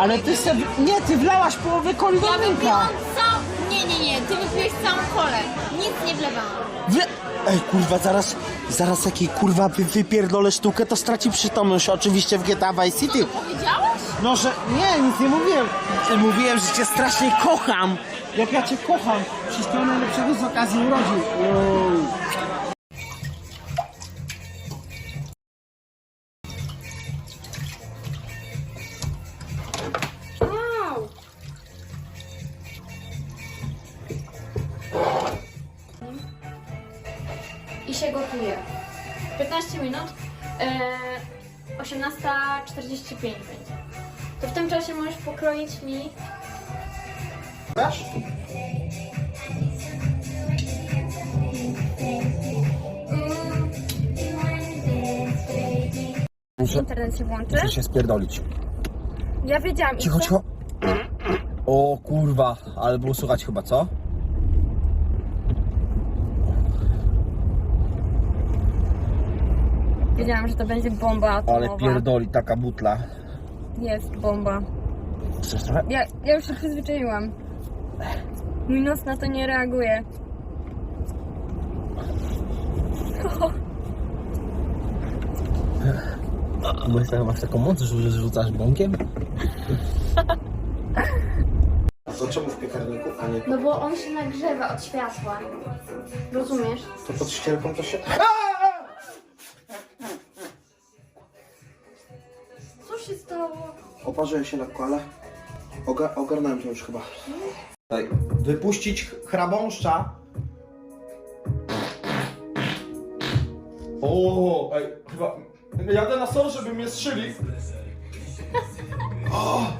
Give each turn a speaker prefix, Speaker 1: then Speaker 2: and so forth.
Speaker 1: Ale ty se... Nie, ty wlałaś połowę coli do
Speaker 2: Ja
Speaker 1: mleka.
Speaker 2: wypiłam całą... Nie, nie, nie, ty wypiłeś całą kolę. Nic nie wlewałam.
Speaker 1: Wle... Ej, kurwa, zaraz, zaraz jakiej kurwa wy, wypierdolę sztukę, to straci przytomność. Oczywiście w GTA Vice City.
Speaker 2: Powiedziałeś?
Speaker 1: No, że... Nie, nic nie mówiłem. Mówiłem, że cię strasznie kocham. Jak ja cię kocham. Wszystkiego najlepszego z okazji urodzin. Wow.
Speaker 2: Wow. I się gotuje. 15 minut. E, 18.45 będzie. To w tym czasie możesz pokroić mi
Speaker 1: Wiesz? Muszę,
Speaker 2: internet się włączy.
Speaker 1: muszę się spierdolić.
Speaker 2: Ja wiedziałam.
Speaker 1: Cicho, cicho. O kurwa, ale było słychać chyba, co?
Speaker 2: Wiedziałam, że to będzie bomba atomowa.
Speaker 1: Ale pierdoli taka butla.
Speaker 2: Jest bomba.
Speaker 1: Chcesz trochę?
Speaker 2: Ja, ja już się przyzwyczaiłam. Mój nos na to nie reaguje.
Speaker 1: Masz, tak- masz taką moc, że rzucasz bąkiem? To czemu w piekarniku, a nie
Speaker 2: No bo on się nagrzewa od światła. Rozumiesz?
Speaker 1: to pod ścierką to się...
Speaker 2: Co się stało?
Speaker 1: Oparzyłem się lekko, ale oga ogarnąłem to już chyba. Daj, wypuścić chrabąszcza.
Speaker 3: O, ej, chyba jadę na SOR, żeby mnie strzeli. O!